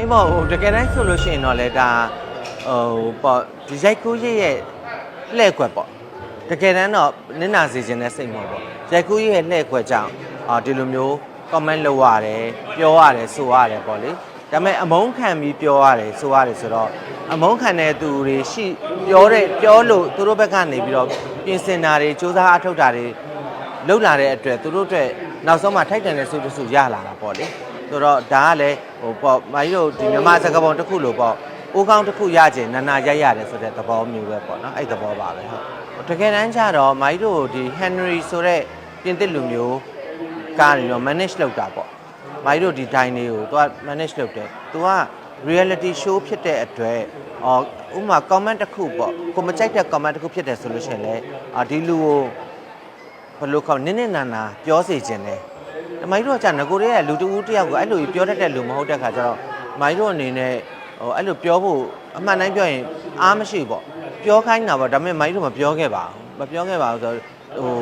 အေးပေါ့ဟိုတကယ်တမ်းဆိုလို့ရှိရင်တော့လေဒါဟိုပေါ့ဒီရိုက်ကူးရဲ့ရဲ့လှည့်ကွက်ပေါ့တကယ်တမ်းတော့နင့်နာစီခြင်းနဲ့စိတ်မဟုတ်ပေါ့ရိုက်ကူးရဲ့လှည့်ကွက်ကြောင့်အာဒီလိုမျိုး comment လုပ်ရတယ်ပြောရတယ်ဆိုရတယ်ပေါ့လေဒါပေမဲ့အမုန်းခံပြီးပြောရတယ်ဆိုရတယ်ဆိုတော့အမုန်းခံတဲ့သူတွေရှိပြောတဲ့ပြောလို့သူတို့ဘက်ကနေပြီးတော့ပြင်ဆင်တာတွေစူးစမ်းအထောက်တာတွေလှုပ်လာတဲ့အတွက်သူတို့အတွက် နောက်ဆုံးမှထိုက်တန်တဲ့စိတ်တဆူရလာတာပေါ့လေဆိုတော့ဒါကလည်းဟိုပေါ့မကြီးတို့ဒီမြန်မာစကားပုံတစ်ခုလို့ပေါ့အိုးကောင်းတစ်ခုရခြင်းနာနာရိုက်ရတယ်ဆိုတဲ့သဘောမျိုးပဲပေါ့နော်အဲ့သဘောပါပဲဟုတ်တကယ်တမ်းကျတော့မကြီးတို့ဒီ Henry ဆိုတဲ့ပြင်သစ်လူမျိုးကားတွေတော့ manage လုပ်တာပေါ့။မိုင်းတို့ဒီတိုင်းလေးကိုသူက manage လုပ်တယ်။ तू က reality show ဖြစ်တဲ့အတွက်အော်ဥပမာ comment တစ်ခုပေါ့။ကိုမကြိုက်တဲ့ comment တစ်ခုဖြစ်တယ်ဆိုလို့ရှိရင်လည်းအာဒီလူကို ဘယ်လိုခေါ်နင်းနေနာနာပြောစေခြင်းလဲ။မိုင်းတို့ကကြာငကိုရဲလူတူဦးတယောက်ကိုအဲ့လိုပြောတတ်တဲ့လူမဟုတ်တဲ့ခါကျတော့မိုင်းတို့အနေနဲ့ဟိုအဲ့လိုပြောဖို့အမှန်တိုင်းပြောရင်အားမရှိပေါ့။ပြောခိုင်းတာပေါ့ဒါပေမဲ့မိုင်းတို့မပြောခဲ့ပါဘူး။မပြောခဲ့ပါဘူးဆိုတော့ဟို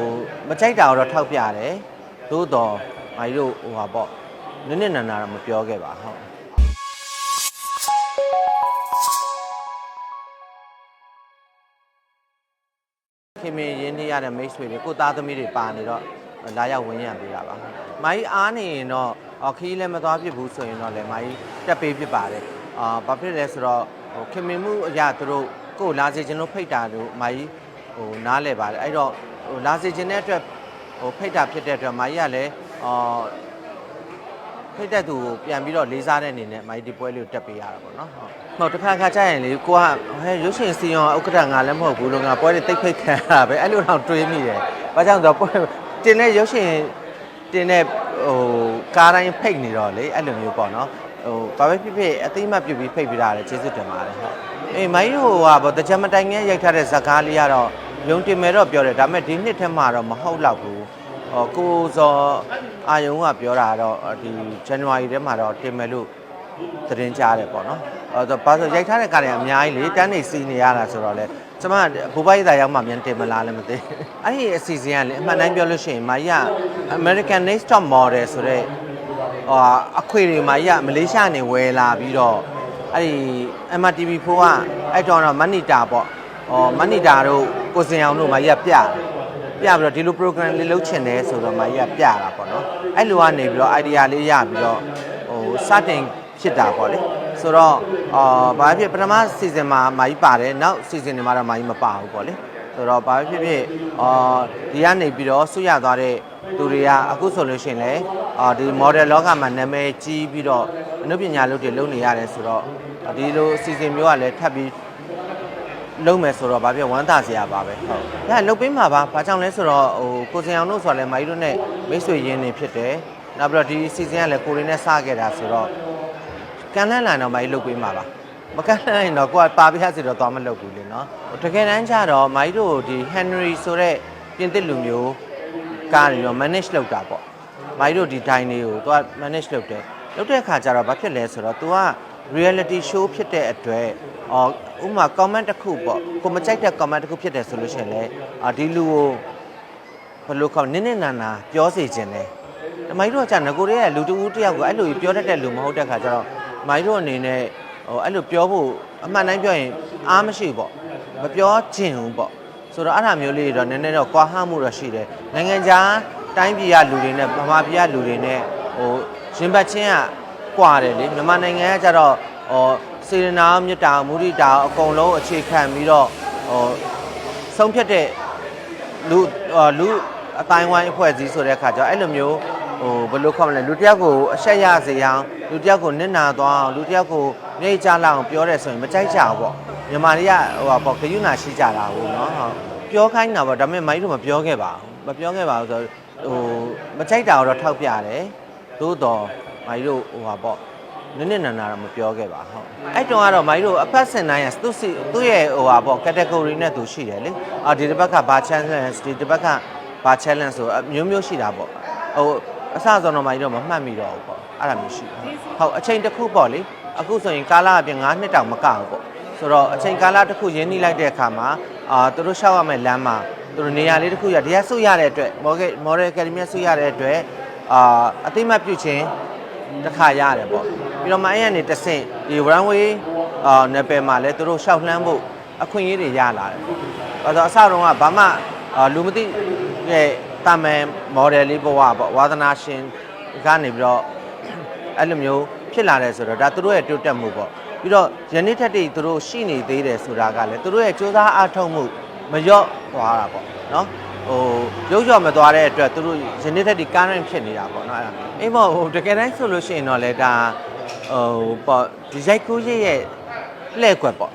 မကြိုက်တာတော့ထောက်ပြတယ်။သို့တော့မာကြီးတို့ဟိုဟာပေါ့နည်းနည်းနာနာတော့မပြောခဲ့ပါဟုတ် ခင်မင်းရင်းနှီးရတဲ့မိတ်ဆွေတွေကိုသားသမီးတွေပါနေတော့လာရောက်ဝင်ရပေးတာပါမာကြီးအားနေရင်တော့အော်ခီးလည်းမသွားဖြစ်ဘူးဆိုရင်တော့လေမာကြီးတက်ပေးဖြစ်ပါတယ်အာဘာဖြစ်လဲဆိုတော့ဟိုခင်မင်းမှုအရာသူတို့ကိုယ်လာစေခြင်းလို့ဖိတ်တာတို့မာကြီးဟိုနားလဲပါတယ်အဲ့တော့ဟိုလာစေခြင်းတဲ့အတွက်ဟိုဖိတ်တာဖြစ်တဲ့အတွက်မာကြီးကလည်းအော် ဖိတ်တဲ့သူကိုပြန်ပြီးတော့လေးစားတဲ့အနေနဲ့မာကြီးဒီပွဲလေးကိုတက်ပေးရတာပေါ့နော်ဟုတ်ဟိုတစ်ခါခါကျရင်လေကိုကဟဲရုပ်ရှင်စီယောဥက္ကဋ္ဌငါလည်းမဟုတ်ဘူးလို့ငါပွဲတွေတိတ်ဖိတ်ခံရတာပဲအဲ့လိုတော့တွေးမိတယ်ဘာကြောင့်ဆိုတော့ပွဲတင်တဲ့ရုပ်ရှင်တင်တဲ့ဟိုကားတိုင်းဖိတ်နေတော့လေအဲ့လိုမျိုးပေါ့နော်ဟိုဘာပဲဖြစ်ဖြစ်အသိမှတ်ပြုပြီးဖိတ်ပြတာလေကျေးဇူးတင်ပါတယ်ဟုတ်အေးမိုင်းဟိုကဗောတကြမတိုင်ငယ်ရိုက်ထားတဲ့ဇာကားလေးကတော့ယုံတင်မယ်တော့ပြောတယ်ဒါပေမဲ့ဒီနှစ်ထဲမှာတော့မဟုတ်တော့ဘူးဟော ကိုစောအာယုံကပြောတာတော့ဒီ January ထဲမှာတော့တင်မယ်လို့သတင်းကြားတယ်ပေါ့နော်။အဲတော့ဘာလို့ရိုက်ထားတဲ့ကားတွေအများကြီးလေတန်းနေစီနေရတာဆိုတော့လေကျမဘူပိုက်သားရောက်မှမြန်တင်မလားလည်းမသိဘူး။အဲ့ဒီအစီအစဉ်ကလေအမှန်တိုင်းပြောလို့ရှိရင်မာကြီးက American Next Top Model ဆိုတဲ့ဟောအခွေတွေမာကြီးကမလေးရှားနေဝယ်လာပြီးတော့အဲ့ဒီ MRTV4 ကအဲ့တော့တော့မနီတာပေါ့။ဟောမနီတာတို့ကိုစင်အောင်တို့မာကြီးကပြတယ် ပြပြီးတော့ဒီလို program လေးလုပ်ချင်တယ်ဆိုတော့မကြီးကပြတာပေါ့နော်အဲ့လိုကနေပြီးတော့ idea လေးရပြီးတော့ဟိုစတင်ဖြစ်တာပေါ့လေဆိုတော့အာဘာဖြစ်ပထမ season မှာမကြီးပါတယ်နောက် season တွေမှာတော့မကြီးမပါဘူးပေါ့လေဆိုတော့ဘာဖြစ်ဖြစ်အာဒီကနေပြီးတော့ဆွရသွားတဲ့သူတွေကအခုဆိုလို့ရှိရင်လည်းအာဒီ model လောကမှာနာမည်ကြီးပြီးတော့အနုပညာလုပ်တွေလုပ်နေရတယ်ဆိုတော့ဒီလို season မျိုးကလည်းထပ်ပြီး လုံးမယ်ဆိုတော့ဗာပြဝမ်းသာစရာပါပဲဟုတ်။ဒါလုတ်ပေးမှာပါ။ဘာကြောင့်လဲဆိုတော့ဟိုကိုစင်အောင်တို့ဆိုတော့လည်းမာကြီးတို့နဲ့မိတ်ဆွေရင်းနေဖြစ်တယ်။နောက်ပြီးတော့ဒီစီဇန်ကလည်းကိုရင်းနဲ့စခဲ့တာဆိုတော့ကန်လန်းလာတော့မာကြီးလုတ်ပေးမှာပါ။မကန်လန်းရင်တော့ကိုကပါပြရစီတော့သွားမလုတ်ဘူးလေနော်။တကယ်တမ်းကျတော့မာကြီးတို့ဒီ Henry ဆိုတဲ့ပြင်သစ်လူမျိုးကားတွေတော့ manage လုပ်တာပေါ့။မာကြီးတို့ဒီတိုင်းလေးကိုသူက manage လုပ်တယ်။လုပ်တဲ့အခါကျတော့ဘာဖြစ်လဲဆိုတော့ तू က reality show ဖြစ်တဲ့အတွက်အော်ဥပမာ comment တစ်ခုပေါ့ကိုမကြိုက်တဲ့ comment တစ်ခုဖြစ်တယ်ဆိုလို့ရှိရင်လည်းအာဒီလူကိုဘယ်လိုခေါ်နင်းနေနာနာပြောစေခြင်းလဲတမိုင်းတို့ကကြာငကိုရဲလူတူဦးတယောက်ကိုအဲ့လိုပြောတတ်တဲ့လူမဟုတ်တဲ့ခါကျတော့မိုင်းတို့အနေနဲ့ဟိုအဲ့လိုပြောဖို့အမှန်တိုင်းပြောရင်အားမရှိပေါ့မပြောချင်ဘူးပေါ့ဆိုတော့အဲ့ဒါမျိုးလေးတွေတော့နည်းနည်းတော့ကွာဟမှုတော့ရှိတယ်နိုင်ငံခြားတိုင်းပြည်ကလူတွေနဲ့ဗမာပြည်ကလူတွေနဲ့ဟိုရင်ပတ်ချင်းက ကွာတယ်လေမြန်မာနိုင်ငံကကြတော့ဟောစေရနာမြတ်တာမုဒိတာအကုန်လုံးအခြေခံပြီးတော့ဟောဆုံးဖြတ်တဲ့လူဟောလူအတိုင်းဝိုင်းအဖွဲ့အစည်းဆိုတဲ့အခါကျတော့အဲ့လိုမျိုးဟိုဘယ်လိုခေါ်မလဲလူတစ်ယောက်ကိုအဆက်ရစေအောင်လူတစ်ယောက်ကိုနစ်နာသွားအောင်လူတစ်ယောက်ကိုမြိတ်ကြလောက်အောင်ပြောတယ်ဆိုရင်မကြိုက်ကြဘူးပေါ့မြန်မာတွေကဟိုပါပေါ့ခရုဏာရှိကြတာဟုတ်နော်ဟုတ်ပြောခိုင်းတာပေါ့ဒါပေမဲ့မိုင်းတို့မပြောခဲ့ပါဘူးမပြောခဲ့ပါဘူးဆိုတော့ဟိုမကြိုက်တာတော့ထောက်ပြတယ်သို့တော့ မိုင်းတို့ဟိုပါပေါ့နည်းနည်းနာနာတော့မပြောခဲ့ပါဟုတ်အဲ့တုန်းကတော့မိုင်းတို့အဖက်စင်တိုင်းကသူ့စီသူ့ရဲ့ဟိုပါပေါ့ category နဲ့သူရှိတယ်လေအာဒီတစ်ဘက်ကဘာ challenge ဒီတစ်ဘက်ကဘာ challenge ဆိုအမျိုးမျိုးရှိတာပေါ့ဟိုအစဆုံးတော့မိုင်းတို့မမှတ်မိတော့ဘူးပေါ့အဲ့ဒါမျိုးရှိတယ်ဟုတ်အချိန်တစ်ခုပေါ့လေအခုဆိုရင်ကာလအပြင်9နှစ်တောင်မကဘူးပေါ့ဆိုတော့အချိန်ကာလတစ်ခုရင်းနှီးလိုက်တဲ့အခါမှာအာသူတို့ရှောက်ရမယ့်လမ်းမှာသူတို့နေရာလေးတစ်ခုရတရားဆုရတဲ့အတွက် model model academy ဆုရတဲ့အတွက်အာအသိမှတ်ပြုခြင်း တစ်ခါရတယ်ပေါ့ပြီးတော့မှအဲ့ရနေတဆင့်ဒီ runway အာနယ်ပယ်မှာလည်းသူတို့ရှောက်လှမ်းဖို့အခွင့်အရေးတွေရလာတယ်။ဘာလို့အစတုန်းကဘာမှအာလူမသိရဲ့တာမန် model လေးဘဝပေါ့ဝါသနာရှင်ကနေပြီးတော့အဲ့လိုမျိုးဖြစ်လာတယ်ဆိုတော့ဒါသူတို့ရဲ့တိုးတက်မှုပေါ့ပြီးတော့ယနေ့ထက်တည်းသူတို့ရှိနေသေးတယ်ဆိုတာကလည်းသူတို့ရဲ့စူးစမ်းအားထုတ်မှုမလျော့သွားတာပေါ့နော် ဟိုရုပ်လျော့မသွားတဲ့အတွက်သူတို့ယနေ့ထက်တည်း current ဖြစ်နေတာပေါ့နော်အဲ့ဒါအိမ်မောဟိုတကယ်တမ်းဆိုလို့ရှိရင်တော့လေဒါဟိုပေါ့ဒီရိုက်ကူးရဲ့ရဲ့လှဲ့ကွက်ပေါ့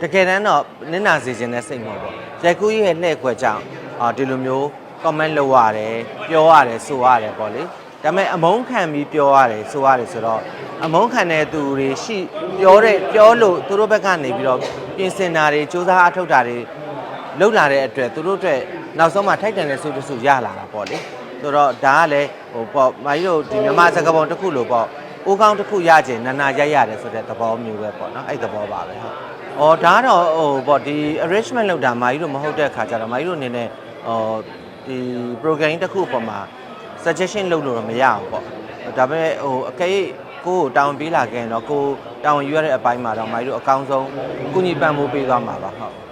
တကယ်တမ်းတော့နင့်နာစေခြင်းနဲ့စိတ်မပေါ့ရိုက်ကူးရဲ့လှဲ့ကွက်ကြောင့်အာဒီလိုမျိုး comment လုပ်ရတယ်ပြောရတယ်ဆိုရတယ်ပေါ့လေဒါပေမဲ့အမုန်းခံပြီးပြောရတယ်ဆိုရတယ်ဆိုတော့အမုန်းခံတဲ့သူတွေရှိပြောတဲ့ပြောလို့သူတို့ဘက်ကနေပြီးတော့ပြင်ဆင်တာတွေစူးစမ်းအထောက်တာတွေ လုပ်လာတဲ့အတွက်သူတို့အတွက်နောက်ဆုံးမှထိုက်တန်တဲ့ဆုတဆုရလာတာပေါ့လေဆိုတော့ဒါကလည်းဟိုပေါ့မာကြီးတို့ဒီမြန်မာစကားပုံတစ်ခုလို့ပေါ့အိုးကောင်းတစ်ခုရခြင်းနာနာရိုက်ရတယ်ဆိုတဲ့သဘောမျိုးပဲပေါ့နော်အဲ့သဘောပါပဲဟုတ်။အော်ဒါကတော့ဟိုပေါ့ဒီ arrangement လောက်တာမာကြီးတို့မဟုတ်တဲ့ခါကျတော့မာကြီးတို့အနေနဲ့ဟိုဒီ program တစ်ခုအပေါ်မှာ suggestion လုပ်လို့တော့မရအောင်ပေါ့ဒါပေမဲ့ဟိုအကယ်၍ကိုယ်ကိုတောင်းပေးလာခဲ့ရင်တော့ကိုယ်တောင်းယူရတဲ့အပိုင်းမှာတော့မာကြီးတို့အကောင်းဆုံးကုညီပံ့ပိုးပေးသွားမှာပါဟုတ်